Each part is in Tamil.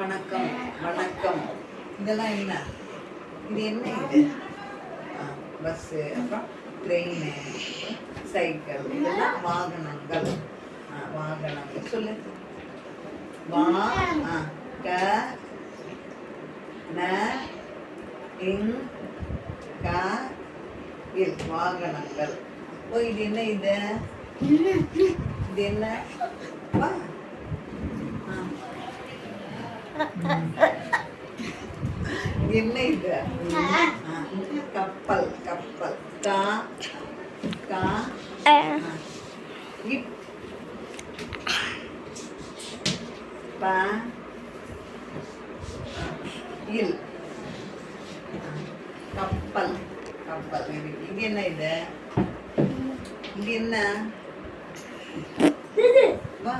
வணக்கம் வணக்கம். இதெல்லாம் என்ன? இது என்ன இது? பஸ்ஸு அப்புறம் ட்ரெயின் சைக்கிள் இதெல்லாம் வாகனங்கள். வாகனங்கள். சொல்லு. வா க ந இங் க இல் வாகனங்கள். ஓ இது என்ன இது? இது என்ன? வா. என்ன இது? கப்பல் கப்பல். கா கா. இப். ப. இல். கப்பல் கப்பல். இது இது என்ன இது? இது என்ன? வா.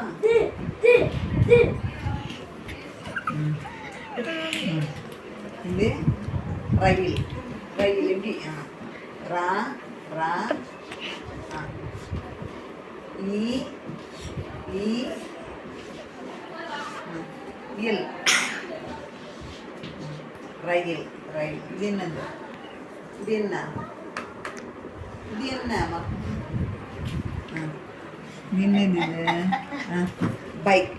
இது ரயில். ரயில் எப்படி? ஆ. ரா ரா ஈ ஆ. இல் ரயில் ரயில். இது என்னது? இது என்ன? இது என்ன. இது என்னது பைக்.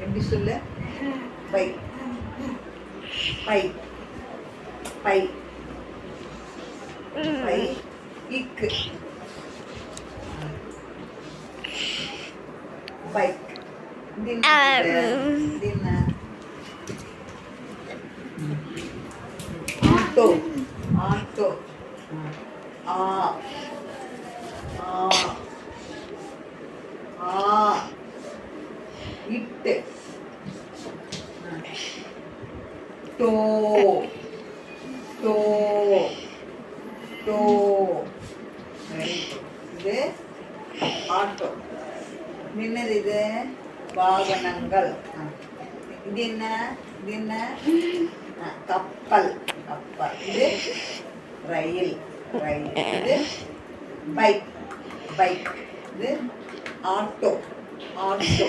எப்படி சொல்லு? பைக். பை பை பை இக்கு. பைக். Auto auto. ஆ. ஆ. ஆ. இட்டு. டோ டோ டோ இது ஆட்டோ என்னது இது வாகனங்கள். இது என்ன? இது என்ன? கப்பல். கப்பல். இது ரயில். ரயில். இது பைக். பைக். இது ஆட்டோ. ஆட்டோ.